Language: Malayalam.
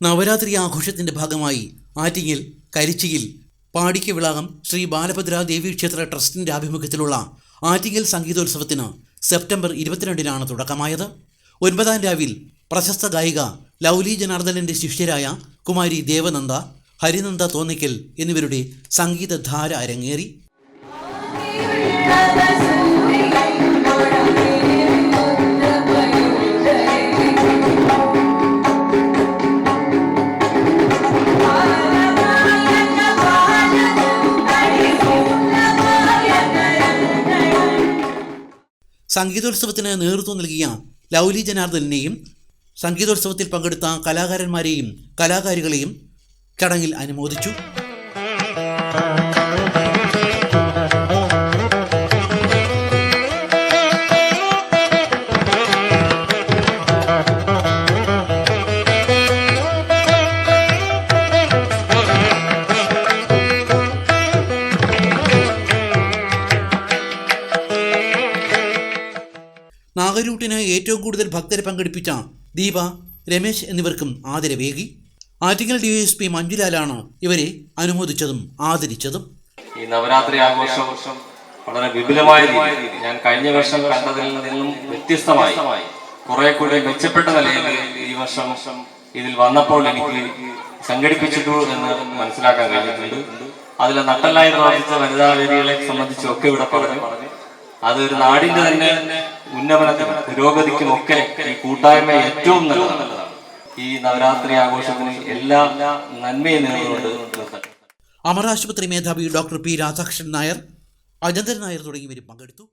നവരാത്രി ആഘോഷത്തിന്റെ ഭാഗമായി ആറ്റിങ്ങൽ കരിച്ചിയിൽ പാടിക്ക വിളാകം ശ്രീ ബാലഭദ്ര ദേവി ക്ഷേത്ര ട്രസ്റ്റിന്റെ ആഭിമുഖ്യത്തിലുള്ള ആറ്റിങ്ങൽ സംഗീതോത്സവത്തിന് സെപ്റ്റംബർ ഇരുപത്തിരണ്ടിനാണ് തുടക്കമായത്. ഒൻപതാം രാവിൽ പ്രശസ്ത ഗായിക ലൗലി ജനാർദ്ദനന്റെ ശിഷ്യരായ കുമാരി ദേവനന്ദ ഹരിനന്ദ തോന്നിക്കൽ എന്നിവരുടെ സംഗീതധാര അരങ്ങേറി. സംഗീതോത്സവത്തിന് നേതൃത്വം നൽകിയ ലൗലി ജനാർദ്ദനെയും സംഗീതോത്സവത്തിൽ പങ്കെടുത്ത കലാകാരന്മാരെയും കലാകാരികളെയും ചടങ്ങിൽ അനുമോദിച്ചു. നാഗരൂട്ടിന് ഏറ്റവും കൂടുതൽ ഭക്തരെ പങ്കെടുപ്പിച്ച ദീപ രമേശ് എന്നിവർക്കും ആദരവേകി. ആറ്റിങ്ങൽ ഡി എസ് പി മഞ്ജുലാലാണ് ഇവരെ അനുമോദിച്ചതും ആദരിച്ചതും. ഈ നവരാത്രി ആഘോഷം വളരെ വിപുലമായ രീതിയിൽ ഞാൻ കഴിഞ്ഞ വർഷം കണ്ടതിൽ നിന്നും വ്യത്യസ്തമായി കുറെ കൂടി മെച്ചപ്പെട്ട നിലയിൽ ഈ വർഷം ഇതിൽ വന്നപ്പോൾ എനിക്ക് സംഘടിപ്പിച്ചിട്ടു എന്ന് മനസ്സിലാക്കാൻ കഴിഞ്ഞിട്ടുണ്ട്. അതിലെ നട്ടല്ലായി പ്രവർത്തിച്ച വനിതാ വേദികളെ സംബന്ധിച്ചൊക്കെ ഇവിടെ പറഞ്ഞു. അത് ഒരു നാടിന്റെ തന്നെ ഉന്നമനത്തിനും പുരോഗതിക്കും ഒക്കെ ഈ കൂട്ടായ്മ ഏറ്റവും നല്ലതാണ്. ഈ നവരാത്രി ആഘോഷത്തിന് എല്ലാ നന്മയും നേർന്നുകൊണ്ട് അമർ ആശുപത്രി മേധാവി ഡോക്ടർ പി രാധാകൃഷ്ണൻ നായർ അജന്തൻ നായർ തുടങ്ങിയവരും പങ്കെടുത്തു.